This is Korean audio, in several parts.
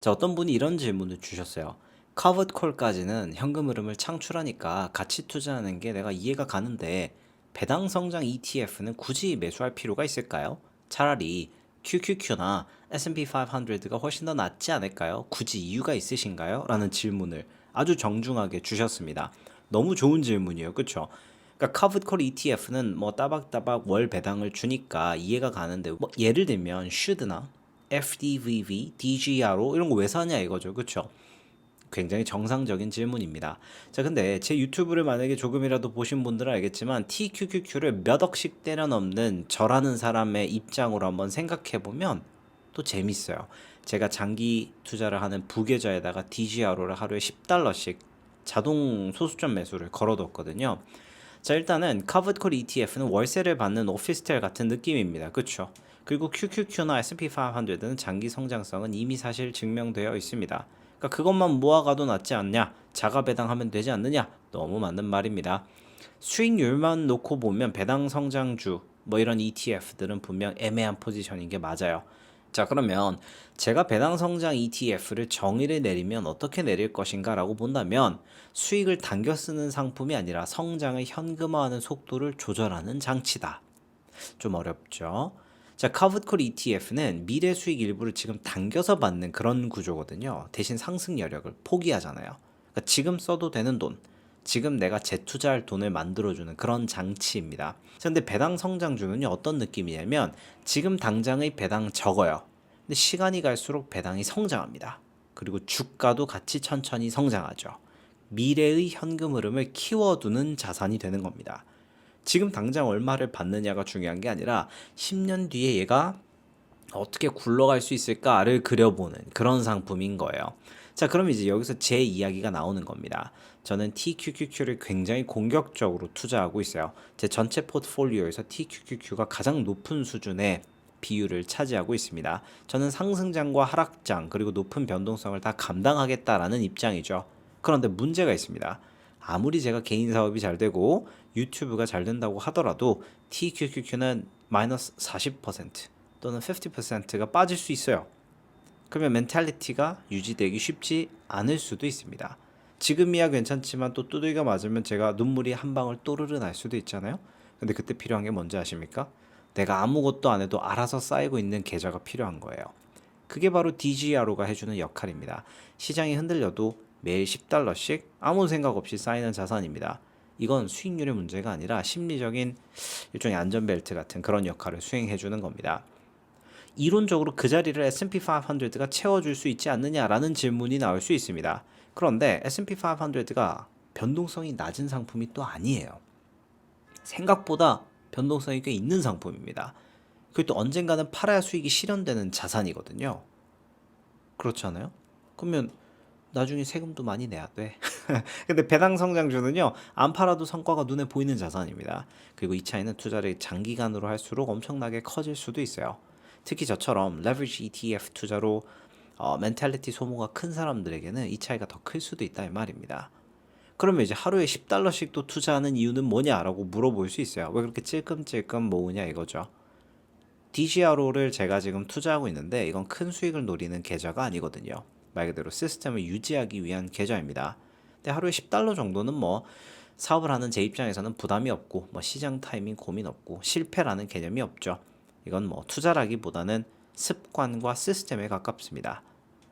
자, 어떤 분이 이런 질문을 주셨어요. covered call까지는 현금 흐름을 창출하니까 같이 투자하는 게 내가 이해가 가는데 배당 성장 ETF는 굳이 매수할 필요가 있을까요? 차라리 QQQ나 S&P 500가 훨씬 더 낫지 않을까요? 굳이 이유가 있으신가요? 라는 질문을 아주 정중하게 주셨습니다. 너무 좋은 질문이에요. 그렇죠? 그러니까 call ETF는 뭐 따박따박 월 배당을 주니까 이해가 가는데 뭐 예를 들면 should나 FDVV, DGRO 이런 거 왜 사냐 이거죠. 그렇죠? 굉장히 정상적인 질문입니다. 자, 근데 제 유튜브를 만약에 조금이라도 보신 분들은 알겠지만 TQQQ를 몇 억씩 때려 넣는 저라는 사람의 입장으로 한번 생각해 보면 또 재밌어요. 제가 장기 투자를 하는 부계좌에다가 DGRO를 하루에 10달러씩 자동 소수점 매수를 걸어뒀거든요. 자, 일단은 call ETF는 월세를 받는 오피스텔 같은 느낌입니다. 그렇죠? 그리고 QQQ나 S&P 500는 장기 성장성은 이미 사실 증명되어 있습니다. 그러니까 그것만 모아가도 낫지 않냐? 자가 배당하면 되지 않느냐? 너무 맞는 말입니다. 수익률만 놓고 보면 배당 성장주 뭐 이런 ETF들은 분명 애매한 포지션인 게 맞아요. 자, 그러면 제가 배당 성장 ETF를 정의를 내리면 어떻게 내릴 것인가라고 본다면 수익을 당겨 쓰는 상품이 아니라 성장을 현금화하는 속도를 조절하는 장치다. 좀 어렵죠. 자, call ETF는 미래 수익 일부를 지금 당겨서 받는 그런 구조거든요. 대신 상승 여력을 포기하잖아요. 그러니까 지금 써도 되는 돈, 지금 내가 재투자할 돈을 만들어주는 그런 장치입니다. 자, 근데 배당 성장주는요, 어떤 느낌이냐면 지금 당장의 배당 적어요. 근데 시간이 갈수록 배당이 성장합니다. 그리고 주가도 같이 천천히 성장하죠. 미래의 현금 흐름을 키워두는 자산이 되는 겁니다. 지금 당장 얼마를 받느냐가 중요한 게 아니라 10년 뒤에 얘가 어떻게 굴러갈 수 있을까를 그려보는 그런 상품인 거예요. 자, 그럼 이제 여기서 제 이야기가 나오는 겁니다. 저는 TQQQ를 굉장히 공격적으로 투자하고 있어요. 제 전체 포트폴리오에서 TQQQ가 가장 높은 수준의 비율을 차지하고 있습니다. 저는 상승장과 하락장 그리고 높은 변동성을 다 감당하겠다라는 입장이죠. 그런데 문제가 있습니다. 아무리 제가 개인 사업이 잘 되고 유튜브가 잘 된다고 하더라도 TQQQ는 마이너스 40% 또는 50%가 빠질 수 있어요. 그러면 멘탈리티가 유지되기 쉽지 않을 수도 있습니다. 지금이야 괜찮지만 또 두들겨 맞으면 제가 눈물이 한 방울 또르르 날 수도 있잖아요. 근데 그때 필요한 게 뭔지 아십니까? 내가 아무것도 안 해도 알아서 쌓이고 있는 계좌가 필요한 거예요. 그게 바로 DGRO가 해주는 역할입니다. 시장이 흔들려도 매일 10달러씩 아무 생각 없이 쌓이는 자산입니다. 이건 수익률의 문제가 아니라 심리적인 일종의 안전벨트 같은 그런 역할을 수행해 주는 겁니다. 이론적으로 그 자리를 S&P 500가 채워줄 수 있지 않느냐라는 질문이 나올 수 있습니다. 그런데 S&P 500가 변동성이 낮은 상품이 또 아니에요. 생각보다 변동성이 꽤 있는 상품입니다. 그리고 또 언젠가는 팔아야 수익이 실현되는 자산이거든요. 그렇지 않아요? 그러면 나중에 세금도 많이 내야 돼. 근데 배당 성장주는요, 안 팔아도 성과가 눈에 보이는 자산입니다. 그리고 이 차이는 투자를 장기간으로 할수록 엄청나게 커질 수도 있어요. 특히 저처럼 leverage ETF 투자로 어, 멘탈리티 소모가 큰 사람들에게는 이 차이가 더 클 수도 있다 이 말입니다. 그러면 이제 하루에 10달러씩 또 투자하는 이유는 뭐냐라고 물어볼 수 있어요. 왜 그렇게 찔끔찔끔 모으냐 이거죠. DGRO를 제가 지금 투자하고 있는데 이건 큰 수익을 노리는 계좌가 아니거든요. 말 그대로 시스템을 유지하기 위한 계좌입니다. 근데 하루에 10달러 정도는 뭐 사업을 하는 제 입장에서는 부담이 없고 뭐 시장 타이밍 고민 없고 실패라는 개념이 없죠. 이건 뭐 투자라기보다는 습관과 시스템에 가깝습니다.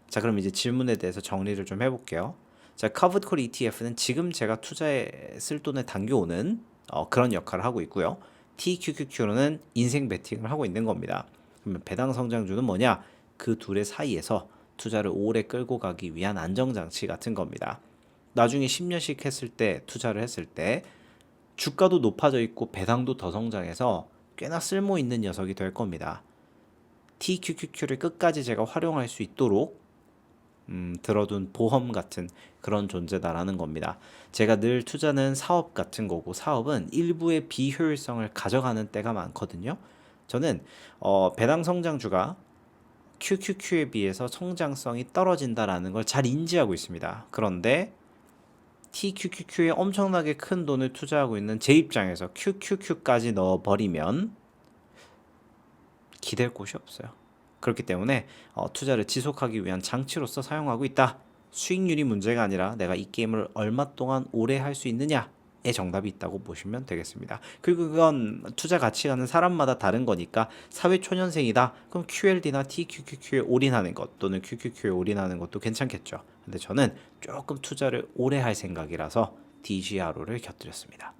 자, 그럼 이제 질문에 대해서 정리를 좀 해볼게요. 자, covered call ETF는 지금 제가 투자에 쓸 돈을 당겨오는 어, 그런 역할을 하고 있고요. TQQQ는 인생 베팅을 하고 있는 겁니다. 그러면 배당 성장주는 뭐냐? 그 둘의 사이에서 투자를 오래 끌고 가기 위한 안정장치 같은 겁니다. 나중에 10년씩 했을 때 투자를 했을 때 주가도 높아져 있고 배당도 더 성장해서 꽤나 쓸모 있는 녀석이 될 겁니다. TQQQ를 끝까지 제가 활용할 수 있도록 음, 들어둔 보험 같은 그런 존재다라는 겁니다. 제가 늘 투자는 사업 같은 거고 사업은 일부의 비효율성을 가져가는 때가 많거든요. 저는 어, 배당 성장주가 QQQ에 비해서 성장성이 떨어진다라는 걸 잘 인지하고 있습니다. 그런데 TQQQ에 엄청나게 큰 돈을 투자하고 있는 제 입장에서 QQQ까지 넣어버리면 기댈 곳이 없어요. 그렇기 때문에 어, 투자를 지속하기 위한 장치로서 사용하고 있다. 수익률이 문제가 아니라 내가 이 게임을 얼마 동안 오래 할 수 있느냐에 정답이 있다고 보시면 되겠습니다. 그리고 그건 투자 가치관은 사람마다 다른 거니까 사회 초년생이다. 그럼 QLD나 TQQQ에 올인하는 것 또는 QQQ에 올인하는 것도 괜찮겠죠. 근데 저는 조금 투자를 오래 할 생각이라서 DGRO를 곁들였습니다.